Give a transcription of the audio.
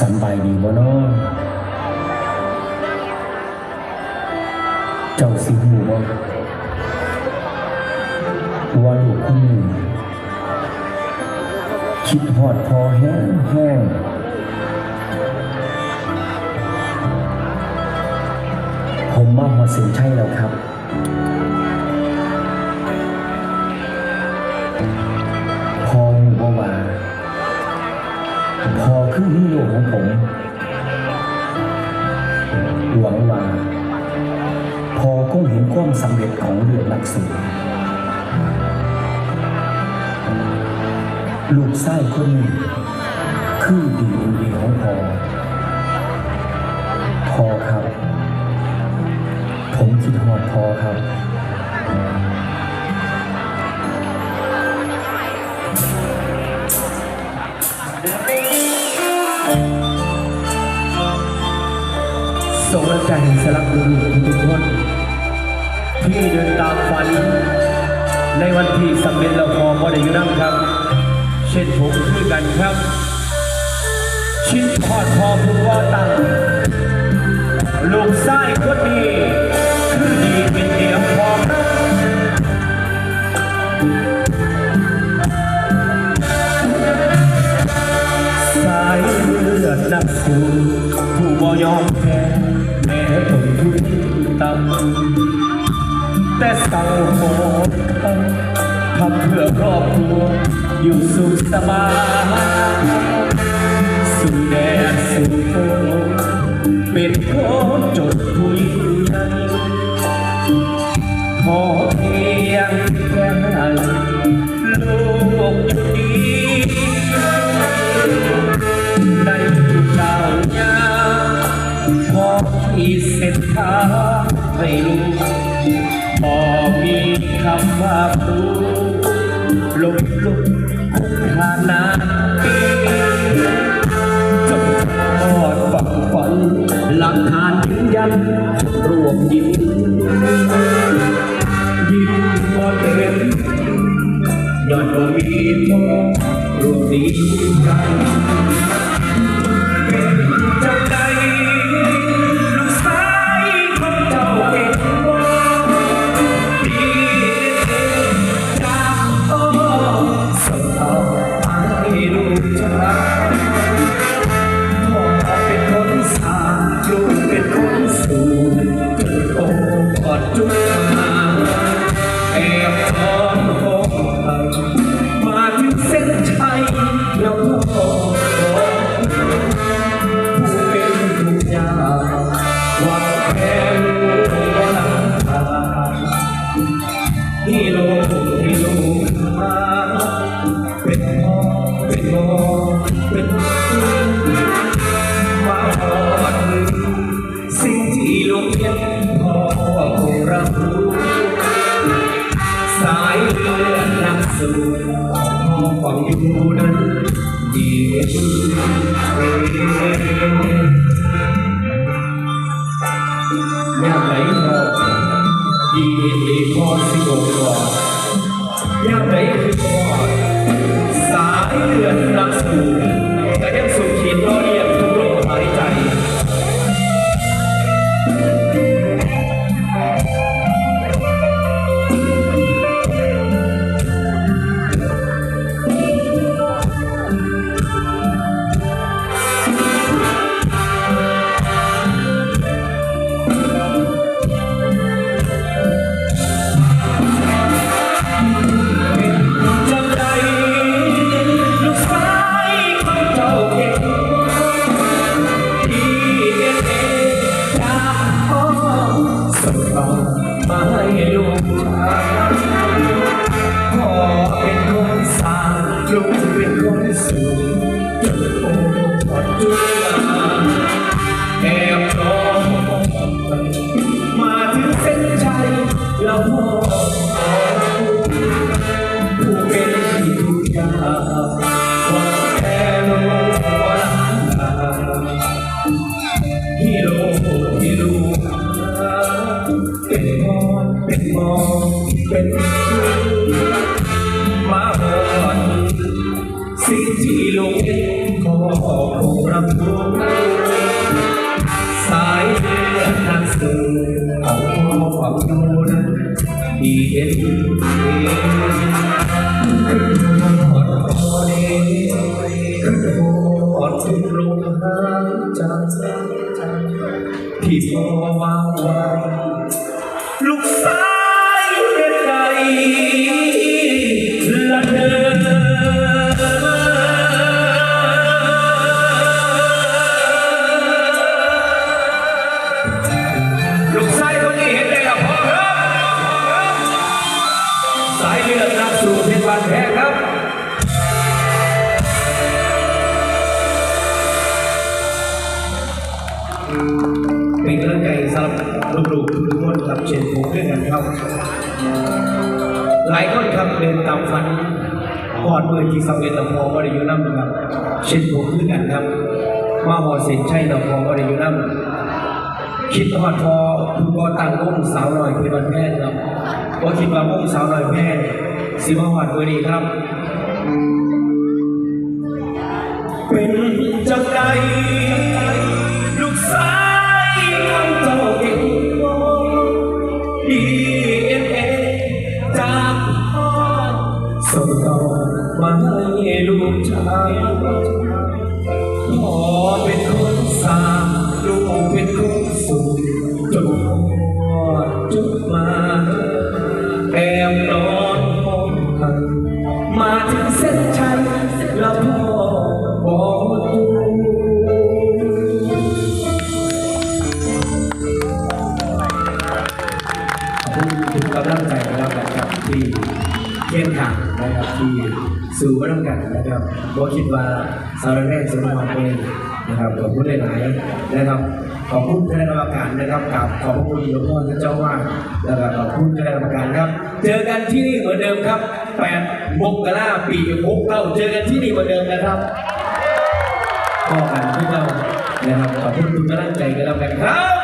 สบายดีบ่เนาะเจ้าสิหูบ่ว่าลูกคนนี้คิดหอดพอแห้งแห้งผมมาหอดสินใช่แล้วครับ ของผมหวังว่า พอคงเห็นความสำเร็จของเรือนักสู้ลูกไส้คนนี้คือดีดีของพอพอครับ ผมคิดหอดพอครับ ใจให้สลับดูทุกคนที่เดินตามฝัน ในวันที่สำเร็จแล้วพอพอได้อยู่นั่งครับ เช่นผมคือกันครับ ชิ้นพอดพอผู้ว่าตังลูกไส้ก็ดี คือดีเป็นเดียว แต่เศร้าโศกทำเพื่อครอบครัว อยู่สุขสบายสู่แดนสู่โลกเป็นคนจดผู้ยิ่งใหญ่ขอเพียงแค่ลูกอยู่ดีในทุกดาวยามพอที่เส้นทางให้รู้ พอมีคำว่าครูลบลุกผ่านานปีจนทอดฝังฝันหลักฐานยืนยันรวมยิ้มยิ้มก็เห็นยอดก็มีพอรวมดีกัน ดีดีพอ จ สิ่งที่ลกเห็นขอคงรับรู้สายเลือดนักสู้ของพ่อฝังดูนะดีเอ็นเอดคอยอดทุกลมหายใจที่พ่อวา ตามฝันกอดมือที่สังเวชลำพองบริยุนัมครับเช่นผมด้วยกันครับมาหอเส้นชัยลำพองบริยุนัมคิดทอดพอผู้ก่อตั้งวงสาวหน่อยคือบันแพทย์ครับเพราะคิดว่าวงสาวหน่อยแพทย์สิมาหอดเมื่อนี้ครับ เป็นจังได ส่งต่อมาให้ลูกชายพ่อเป็นคนสางลูกเป็นคนสูงจนพอจุดมาแอบนอนห้องหันมาถึงเส้นชัยแล้วพ่อบอกตูขอบคุณทุกกำลังใจนะครับนะครับที่ เข้มแข็งนะครับที่สู่มาต้องกันนะครับเพราะคิดว่าสารแรกสมหวังเองนนะครับขอบคุณหลายๆนะครับขอบคุณคณะกรรมการนะครับกับขอบคุณหลวงพ่อท่านเจ้าว่าแล้วก็ขอบคุณคณะกรรมการครับ เจอกันที่นี่เหมือนเดิมครับ8มกราปี6เก้าเจอกันที่นี่เหมือนเดิมนะครับพอกันที่เรานะครับขอบคุณทุกกำลังใจกันแล้วกันครับ